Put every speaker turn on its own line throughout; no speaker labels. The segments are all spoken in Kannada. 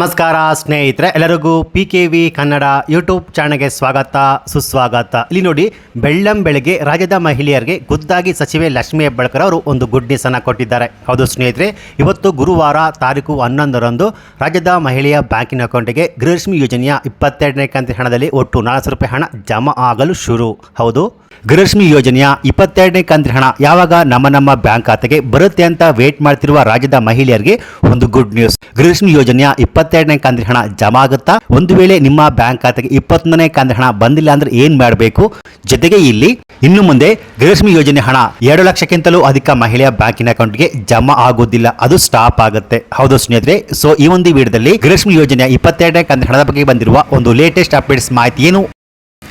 ನಮಸ್ಕಾರ ಸ್ನೇಹಿತರೆ, ಎಲ್ಲರಿಗೂ P K V Kannada YouTube ಚಾನಲ್ಗೆ ಸ್ವಾಗತ, ಸುಸ್ವಾಗತ. ಇಲ್ಲಿ ನೋಡಿ, ಬೆಳ್ಳಂ ಬೆಳಗ್ಗೆ ರಾಜ್ಯದ ಮಹಿಳೆಯರಿಗೆ ಖುದ್ದಾಗಿ ಸಚಿವೆ ಲಕ್ಷ್ಮೀ ಹೆಬ್ಬಾಳ್ಕರ್ ಅವರು ಒಂದು ಗುಡ್ ನ್ಯೂಸ್ ಅನ್ನು ಕೊಟ್ಟಿದ್ದಾರೆ. ಹೌದು ಸ್ನೇಹಿತರೆ, ಇವತ್ತು ಗುರುವಾರ ತಾರೀಕು ಹನ್ನೊಂದರಂದು ರಾಜ್ಯದ ಮಹಿಳೆಯ ಬ್ಯಾಂಕಿನ ಅಕೌಂಟಿಗೆ ಗೃಹಲಕ್ಷ್ಮಿ ಯೋಜನೆಯ ಇಪ್ಪತ್ತೆರಡನೇ ಕಂತಿನ ಹಣದಲ್ಲಿ ಒಟ್ಟು ನಾಲ್ಕು ರೂಪಾಯಿ ಹಣ ಜಮಾ ಆಗಲು ಶುರು. ಹೌದು ಗೃಹಲಕ್ಷ್ಮಿ ಯೋಜನೆಯ ಇಪ್ಪತ್ತೆರಡನೇ ಕಂತಿನ ಹಣ ಯಾವಾಗ ನಮ್ಮ ನಮ್ಮ ಬ್ಯಾಂಕ್ ಖಾತೆಗೆ ಬರುತ್ತೆ ಅಂತ ವೇಟ್ ಮಾಡ್ತಿರುವ ರಾಜ್ಯದ ಮಹಿಳೆಯರಿಗೆ ಒಂದು ಗುಡ್ ನ್ಯೂಸ್ ಗೃಹಲಕ್ಷ್ಮಿ ಯೋಜನೆಯ ಇಪ್ಪತ್ತೆರಡನೇ ಕಂತಿನ ಹಣ ಜಮಾ ಆಗುತ್ತಾ? ಒಂದು ವೇಳೆ ನಿಮ್ಮ ಬ್ಯಾಂಕ್ ಖಾತೆಗೆ ಇಪ್ಪತ್ತೊಂದನೇ ಕಂತಿನ ಹಣ ಬಂದಿಲ್ಲ ಅಂದ್ರೆ ಏನ್ ಮಾಡಬೇಕು? ಜೊತೆಗೆ ಇಲ್ಲಿ ಇನ್ನು ಮುಂದೆ ಗೃಹಲಕ್ಷ್ಮಿ ಯೋಜನೆ ಹಣ ಎರಡು ಲಕ್ಷಕ್ಕಿಂತಲೂ ಅಧಿಕ ಮಹಿಳೆಯ ಬ್ಯಾಂಕಿನ ಅಕೌಂಟ್ಗೆ ಜಮಾ ಆಗೋದಿಲ್ಲ. ಅದು ಸ್ಟಾಪ್ ಆಗುತ್ತೆ. ಹೌದು ಸ್ನೇಹಿತರೆ ಸೊ ಈ ಒಂದು ವಿಡಿಯೋದಲ್ಲಿ ಗೃಹಲಕ್ಷ್ಮಿ ಯೋಜನೆಯ ಇಪ್ಪತ್ತೆರಡನೇ ಕಂತಿನ ಹಣದ ಬಗ್ಗೆ ಬಂದಿರುವ ಒಂದು ಲೇಟೆಸ್ಟ್ ಅಪ್ಡೇಟ್ಸ್ ಮಾಹಿತಿ ಏನು?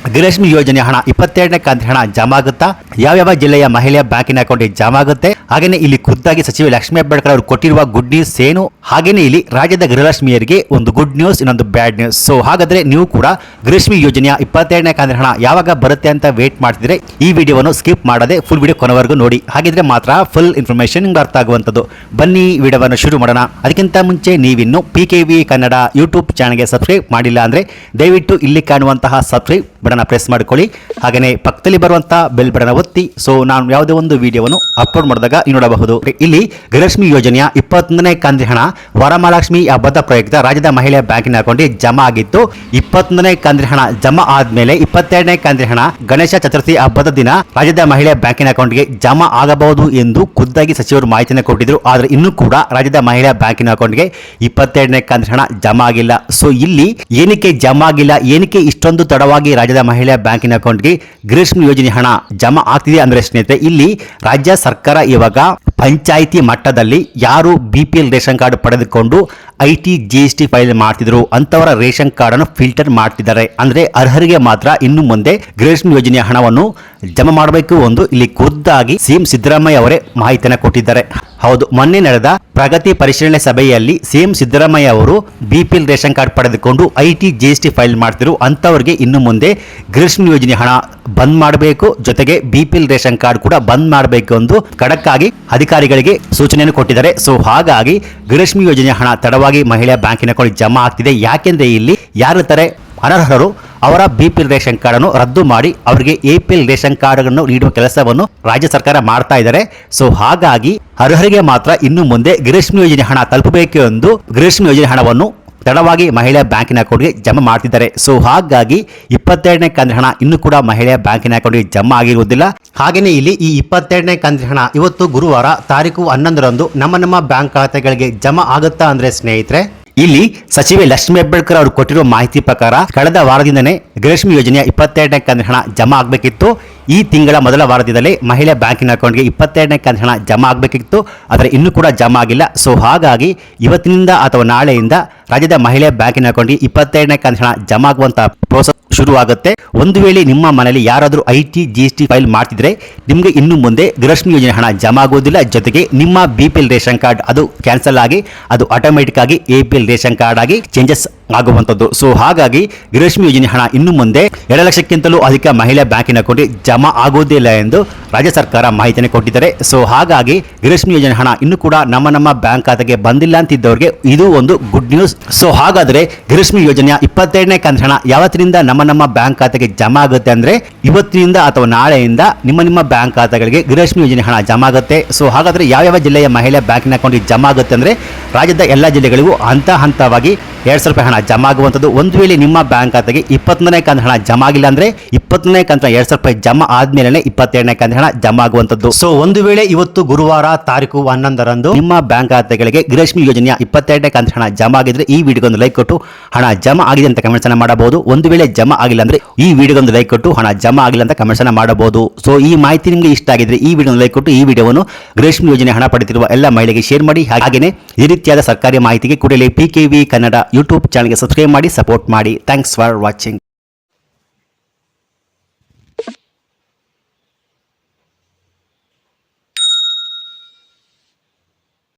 ಗೃಹಲಕ್ಷ್ಮಿ ಯೋಜನೆ ಹಣ ಇಪ್ಪತ್ತೆರಡನೇ ಕಂತಿನ ಹಣ ಜಮಾ ಆಗುತ್ತಾ ಯಾವ್ಯಾವ ಜಿಲ್ಲೆಯ ಮಹಿಳೆಯ ಬ್ಯಾಂಕಿನ ಅಕೌಂಟ್ಗೆ ಜಮಾ ಆಗುತ್ತೆ ಹಾಗೇನೆ ಇಲ್ಲಿ ಖುದ್ದಾಗಿ ಸಚಿವ ಲಕ್ಷ್ಮೀ ಹೆಬ್ಬಾಳ್ಕರ್ ಅವರು ಕೊಟ್ಟಿರುವ ಗುಡ್ ನ್ಯೂಸ್ ಏನು? ಹಾಗೆಯೇ ಇಲ್ಲಿ ರಾಜ್ಯದ ಗೃಹಲಕ್ಷ್ಮಿಯರಿಗೆ ಒಂದು ಗುಡ್ ನ್ಯೂಸ್ ಇನ್ನೊಂದು ಬ್ಯಾಡ್ ನ್ಯೂಸ್ ಸೊ ಹಾಗಾದ್ರೆ ನೀವು ಕೂಡ ಗೃಹಲಕ್ಷ್ಮಿ ಯೋಜನೆಯ ಇಪ್ಪತ್ತೆರಡನೇ ಕಂತಿನ ಹಣ ಯಾವಾಗ ಬರುತ್ತೆ ಅಂತ ವೇಟ್ ಮಾಡ್ತಿದ್ರೆ ಈ ವಿಡಿಯೋವನ್ನು ಸ್ಕಿಪ್ ಮಾಡದೆ ಫುಲ್ ವಿಡಿಯೋ ಕೊನೆವರೆಗೂ ನೋಡಿ. ಹಾಗಿದ್ರೆ ಮಾತ್ರ ಫುಲ್ ಇನ್ಫಾರ್ಮೇಶನ್ ನಿಮ್ಗೆ ಅರ್ಥ ಆಗುವಂಥದ್ದು. ಬನ್ನಿ ವಿಡಿಯೋವನ್ನು ಶುರು ಮಾಡೋಣ. ಅದಕ್ಕಿಂತ ಮುಂಚೆ ನೀವಿನ್ನು P K V Kannada YouTube ಚಾನಲ್ಗೆ ಸಬ್ಸ್ಕ್ರೈಬ್ ಮಾಡಿಲ್ಲ ಅಂದರೆ ದಯವಿಟ್ಟು ಇಲ್ಲಿ ಕಾಣುವಂತಹ ಸಬ್ಸ್ಕ್ರೈಬ್ ಬಟನ್ ಪ್ರೆಸ್ ಮಾಡ್ಕೊಳ್ಳಿ. ಹಾಗೆಯೇ ಪಕ್ಕದಲ್ಲಿ ಬರುವಂತಹ ಬೆಲ್ ಬಟನ್ ಒತ್ತಿ. ಸೊ ನಾನು ಯಾವುದೇ ಒಂದು ವಿಡಿಯೋವನ್ನು ಅಪ್ಲೋಡ್ ಮಾಡಿದಾಗ ನೋಡಬಹುದು. ಇಲ್ಲಿ ಗೃಹಲಕ್ಷ್ಮಿ ಯೋಜನೆಯ ಇಪ್ಪತ್ತೊಂದನೇ ಕಂತಿನ ಹಣ ವರಮಹಾಲಕ್ಷ್ಮಿ ಹಬ್ಬದ ಪ್ರಯುಕ್ತ ರಾಜ್ಯದ ಮಹಿಳೆಯ ಬ್ಯಾಂಕಿನ ಅಕೌಂಟ್ಗೆ ಜಮಾ ಆಗಿತ್ತು. ಇಪ್ಪತ್ತೊಂದನೇ ಕಂತಿನ ಹಣ ಜಮಾ ಆದ್ಮೇಲೆ ಇಪ್ಪತ್ತೆರಡನೇ ಕಂತಿನ ಹಣ ಗಣೇಶ ಚತುರ್ಥಿ ಹಬ್ಬದ ದಿನ ರಾಜ್ಯದ ಮಹಿಳೆಯ ಬ್ಯಾಂಕಿನ ಅಕೌಂಟ್ಗೆ ಜಮಾ ಆಗಬಹುದು ಎಂದು ಖುದ್ದಾಗಿ ಸಚಿವರು ಮಾಹಿತಿಯನ್ನು ಕೊಟ್ಟಿದ್ರು. ಆದರೆ ಇನ್ನೂ ಕೂಡ ರಾಜ್ಯದ ಮಹಿಳೆಯ ಬ್ಯಾಂಕಿನ ಅಕೌಂಟ್ಗೆ ಇಪ್ಪತ್ತೆರಡನೇ ಕಂತಿನ ಹಣ ಜಮಾ ಆಗಿಲ್ಲ. ಸೊ ಇಲ್ಲಿ ಏನಕ್ಕೆ ಜಮಾ ಆಗಿಲ್ಲ, ಏನಕ್ಕೆ ಇಷ್ಟೊಂದು ತಡವಾಗಿ ರಾಜ್ಯದ ಮಹಿಳೆಯ ಬ್ಯಾಂಕಿನ ಅಕೌಂಟ್ಗೆ ಗ್ರೀಷ್ಮ ಯೋಜನೆ ಹಣ ಜಮಾ ಆಗ್ತಿದೆ ಅಂದ್ರೆ ಸ್ನೇಹಿತರೆ ಇಲ್ಲಿ ರಾಜ್ಯ ಸರ್ಕಾರ ಇವಾಗ ಪಂಚಾಯಿತಿ ಮಟ್ಟದಲ್ಲಿ ಯಾರು B P L ration card ಪಡೆದುಕೊಂಡು I T G S T file ಮಾಡ್ತಿದ್ರು. ಅಂತವರ ರೇಷನ್ ಕಾರ್ಡ್ ಅನ್ನು ಫಿಲ್ಟರ್ ಮಾಡ್ತಿದ್ದಾರೆ. ಅಂದ್ರೆ ಅರ್ಹರಿಗೆ ಮಾತ್ರ ಇನ್ನು ಮುಂದೆ ಗೃಹಲಕ್ಷ್ಮಿ ಯೋಜನೆಯ ಹಣವನ್ನು ಜಮಾ ಮಾಡಬೇಕು ಎಂದು ಇಲ್ಲಿ ಖುದ್ದಾಗಿ ಸಿಎಂ ಸಿದ್ದರಾಮಯ್ಯ ಅವರೇ ಮಾಹಿತಿಯನ್ನು ಕೊಟ್ಟಿದ್ದಾರೆ. ಹೌದು, ಮೊನ್ನೆ ನಡೆದ ಪ್ರಗತಿ ಪರಿಶೀಲನೆ ಸಭೆಯಲ್ಲಿ ಸಿಎಂ ಸಿದ್ದರಾಮಯ್ಯ ಅವರು ಬಿಪಿಎಲ್ ರೇಷನ್ ಕಾರ್ಡ್ ಪಡೆದುಕೊಂಡು I T G S T file ಮಾಡ್ತಿದ್ರು. ಅಂತವರಿಗೆ ಇನ್ನು ಮುಂದೆ ಗೃಹಲಕ್ಷ್ಮಿ ಯೋಜನೆ ಹಣ ಬಂದ್ ಮಾಡಬೇಕು. ಜೊತೆಗೆ ಬಿಪಿಎಲ್ ರೇಷನ್ ಕಾರ್ಡ್ ಕೂಡ ಬಂದ್ ಮಾಡಬೇಕು ಎಂದು ಖಡಕ್ಕಾಗಿ ಅಧಿಕಾರಿಗಳಿಗೆ ಸೂಚನೆಯನ್ನು ಕೊಟ್ಟಿದ್ದಾರೆ. ಸೊ, ಹಾಗಾಗಿ ಗೃಹಲಕ್ಷ್ಮಿ ಯೋಜನೆ ಹಣ ತಡವಾಗಿ ಮಹಿಳಾ ಬ್ಯಾಂಕಿನ ಅಕೌಂಟ್ ಜಮಾ ಆಗ್ತಿದೆ. ಯಾಕೆಂದ್ರೆ ಇಲ್ಲಿ ಯಾರಿರ್ತಾರೆ ತರ ಅನರ್ಹರು. ಅವರ ಬಿಪಿಎಲ್ ರೇಷನ್ ಕಾರ್ಡ್ ಅನ್ನು ರದ್ದು ಮಾಡಿ ಅವರಿಗೆ ಎಪಿಎಲ್ ರೇಷನ್ ಕಾರ್ಡ್ ಅನ್ನು ನೀಡುವ ಕೆಲಸವನ್ನು ರಾಜ್ಯ ಸರ್ಕಾರ ಮಾಡ್ತಾ ಇದ್ದಾರೆ. ಸೊ, ಹಾಗಾಗಿ ಅರ್ಹರಿಗೆ ಮಾತ್ರ ಇನ್ನು ಮುಂದೆ ಗೃಹಲಕ್ಷ್ಮಿ ಯೋಜನೆ ಹಣ ತಲುಪಬೇಕು ಎಂದು ಗೃಹಲಕ್ಷ್ಮಿ ಯೋಜನೆ ಹಣವನ್ನು ತಡವಾಗಿ ಮಹಿಳೆಯ ಬ್ಯಾಂಕಿನ ಅಕೌಂಟ್ಗೆ ಜಮಾ ಮಾಡ್ತಿದ್ದಾರೆ. ಸೊ ಹಾಗಾಗಿ ಇಪ್ಪತ್ತೆರಡನೇ ಕಂದ್ರ ಹಣ ಇನ್ನು ಕೂಡ ಮಹಿಳೆಯ ಬ್ಯಾಂಕಿನ ಅಕೌಂಟ್ಗೆ ಜಮಾ ಆಗಿರುವುದಿಲ್ಲ. ಹಾಗೆಯೇ ಇಲ್ಲಿ ಈ ಇಪ್ಪತ್ತೆರಡನೇ ಕಂದ್ರ ಹಣ ಇವತ್ತು ಗುರುವಾರ ತಾರೀಕು ಹನ್ನೊಂದರಂದು ನಮ್ಮ ನಮ್ಮ ಬ್ಯಾಂಕ್ ಖಾತೆಗಳಿಗೆ ಜಮಾ ಆಗುತ್ತಾ ಅಂದ್ರೆ ಸ್ನೇಹಿತರೆ? ಇಲ್ಲಿ ಸಚಿವೆ ಲಕ್ಷ್ಮಿ ಹೆಬ್ಬಾಳ್ಕರ್ ಅವರು ಕೊಟ್ಟಿರುವ ಮಾಹಿತಿ ಪ್ರಕಾರ ಕಳೆದ ವಾರದಿಂದನೇ ಗೃಹಲಕ್ಷ್ಮಿ ಯೋಜನೆಯ ಇಪ್ಪತ್ತೆರಡನೇ ಕಂತಿನ ಹಣ ಜಮಾ ಆಗಬೇಕಿತ್ತು. ಈ ತಿಂಗಳ ಮೊದಲ ವಾರದಿಂದಲೇ ಮಹಿಳೆ ಬ್ಯಾಂಕಿನ ಅಕೌಂಟ್ಗೆ ಇಪ್ಪತ್ತೆರಡನೇ ಕಂತಿನ ಹಣ ಜಮಾ ಆಗಬೇಕಿತ್ತು. ಆದರೆ ಇನ್ನೂ ಕೂಡ ಜಮಾ ಆಗಿಲ್ಲ. ಸೊ ಹಾಗಾಗಿ ಇವತ್ತಿನಿಂದ ಅಥವಾ ನಾಳೆಯಿಂದ ರಾಜ್ಯದ ಮಹಿಳೆ ಬ್ಯಾಂಕಿನ ಅಕೌಂಟ್ಗೆ ಇಪ್ಪತ್ತೆರಡನೇ ಕಂತಿನ ಹಣ ಜಮಾ ಆಗುವಂತ ಪ್ರೋಸೆಸ್ ಶುರುವಾಗುತ್ತೆ. ಒಂದು ವೇಳೆ ನಿಮ್ಮ ಮನೆಯಲ್ಲಿ ಯಾರಾದರೂ I T, G S T file ಮಾಡ್ತಿದ್ರೆ ನಿಮಗೆ ಇನ್ನು ಮುಂದೆ ಗೃಹಲಕ್ಷ್ಮಿ ಯೋಜನೆ ಹಣ ಜಮಾ ಆಗೋದಿಲ್ಲ. ಜೊತೆಗೆ ನಿಮ್ಮ B P L ration card ಅದು ಕ್ಯಾನ್ಸಲ್ ಆಗಿ ಅದು ಆಟೋಮೆಟಿಕ್ ಆಗಿ A P L ration card ಆಗಿ ಚೇಂಜಸ್ ಆಗುವಂಥದ್ದು. ಸೊ ಹಾಗಾಗಿ ಗೃಹಲಕ್ಷ್ಮಿ ಯೋಜನೆ ಹಣ ಇನ್ನು ಮುಂದೆ ಎರಡು ಲಕ್ಷಕ್ಕಿಂತಲೂ ಅಧಿಕ ಮಹಿಳಾ ಬ್ಯಾಂಕಿನ ಅಕೌಂಟ್ಗೆ ಜಮಾ ಆಗೋದಿಲ್ಲ ಎಂದು ರಾಜ್ಯ ಸರ್ಕಾರ ಮಾಹಿತಿಯನ್ನು ಕೊಟ್ಟಿದ್ದಾರೆ. ಸೊ ಹಾಗಾಗಿ ಗೃಹಲಕ್ಷ್ಮಿ ಯೋಜನೆ ಹಣ ಇನ್ನು ಕೂಡ ನಮ್ಮ ನಮ್ಮ ಬ್ಯಾಂಕ್ ಖಾತೆಗೆ ಬಂದಿಲ್ಲ ಅಂತಿದ್ದವರಿಗೆ ಇದು ಒಂದು ಗುಡ್ ನ್ಯೂಸ್ ಸೊ ಹಾಗಾದರೆ ಗೃಹಲಕ್ಷ್ಮಿ ಯೋಜನೆಯ ಇಪ್ಪತ್ತೆರಡನೇ ಕಂತು ಹಣ ಯಾವತ್ತಿನಿಂದ ನಮ್ಮ ನಮ್ಮ ಬ್ಯಾಂಕ್ ಖಾತೆಗೆ ಜಮಾ ಆಗುತ್ತೆ ಅಂದರೆ ಇವತ್ತಿನಿಂದ ಅಥವಾ ನಾಳೆಯಿಂದ ನಿಮ್ಮ ನಿಮ್ಮ ಬ್ಯಾಂಕ್ ಖಾತೆಗಳಿಗೆ ಗೃಹಲಕ್ಷ್ಮಿ ಯೋಜನೆ ಹಣ ಜಮಾ ಆಗುತ್ತೆ. ಸೊ ಹಾಗಾದರೆ ಯಾವ್ಯಾವ ಜಿಲ್ಲೆಯ ಮಹಿಳೆ ಬ್ಯಾಂಕಿನ ಅಕೌಂಟಿಗೆ ಜಮಾ ಆಗುತ್ತೆ ಅಂದ್ರೆ ರಾಜ್ಯದ ಎಲ್ಲ ಜಿಲ್ಲೆಗಳಿಗೂ ಹಂತ ಹಂತವಾಗಿ ಎರಡು ಸಾವಿರ ರೂಪಾಯಿ ಹಣ ಜಮಾ ಆಗುವಂಥದ್ದು. ಒಂದು ವೇಳೆ ನಿಮ್ಮ ಬ್ಯಾಂಕ್ ಖಾತೆಗೆ ಇಪ್ಪತ್ತೊಂದನೇ ಕಂತು ಹಣ ಜಮಾ ಆಗಿಲ್ಲ ಅಂದ್ರೆ ಇಪ್ಪತ್ತೊಂದನೇ ಕಂತ ಎರಡ್ ಸಾವಿರ ರೂಪಾಯಿ ಜಮಾ ಆದ್ಮೇಲೆ ಇಪ್ಪತ್ತೆರಡನೇ ಕಂತ ಹಣ ಜಮಾ ಆಗುವಂತದ್ದು ಸೊ ಒಂದು ವೇಳೆ ಇವತ್ತು ಗುರುವಾರ ತಾರೀಕು ಹನ್ನೊಂದರಂದು ನಿಮ್ಮ ಬ್ಯಾಂಕ್ ಖಾತೆಗಳಿಗೆ ಗೃಹಲಕ್ಷ್ಮಿ ಯೋಜನೆಯ ಇಪ್ಪತ್ತೆರಡನೇ ಕಂತ ಹಣ ಜಮಾ ಆಗಿದ್ರೆ ಈ ವಿಡಿಯೋಗೊಂದು ಲೈಕ್ ಕೊಟ್ಟು ಹಣ ಜಮಾ ಆಗಿದೆ ಅಂತ ಕಮೆಂಟ್ಸ್ ಅನ್ನ ಮಾಡಬಹುದು. ಒಂದು ವೇಳೆ ಜಮಾ ಆಗಿಲ್ಲ ಅಂದ್ರೆ ಈ ವಿಡಿಯೋಗೊಂದು ಲೈಕ್ ಕೊಟ್ಟು ಹಣ ಜಮಾ ಆಗಿಲ್ಲ ಅಂತ ಕಮೆಂಟ್ಸ್ ಅನ್ನ ಮಾಡಬಹುದು. ಸೊ ಈ ಮಾಹಿತಿ ನಿಮಗೆ ಇಷ್ಟ ಆಗಿದ್ರೆ ಈ ವಿಡಿಯೋ ಲೈಕ್ ಕೊಟ್ಟು ಈ ವಿಡಿಯೋವನ್ನು ಗೃಹಲಕ್ಷ್ಮಿ ಯೋಜನೆ ಹಣ ಪಡೆದಿರುವ ಎಲ್ಲ ಮಹಿಳೆಗೆ ಶೇರ್ ಮಾಡಿ. ಹಾಗೆಯೇ ಈ ರೀತಿಯಾದ ಸರ್ಕಾರಿ ಮಾಹಿತಿಗೆ ಕೂಡಲೇ P K V Kannada YouTube ಚಾನಲ್ಗೆ ಸಬ್ಸ್ಕ್ರೈಬ್ ಮಾಡಿ ಸಪೋರ್ಟ್ ಮಾಡಿ. Thanks for watching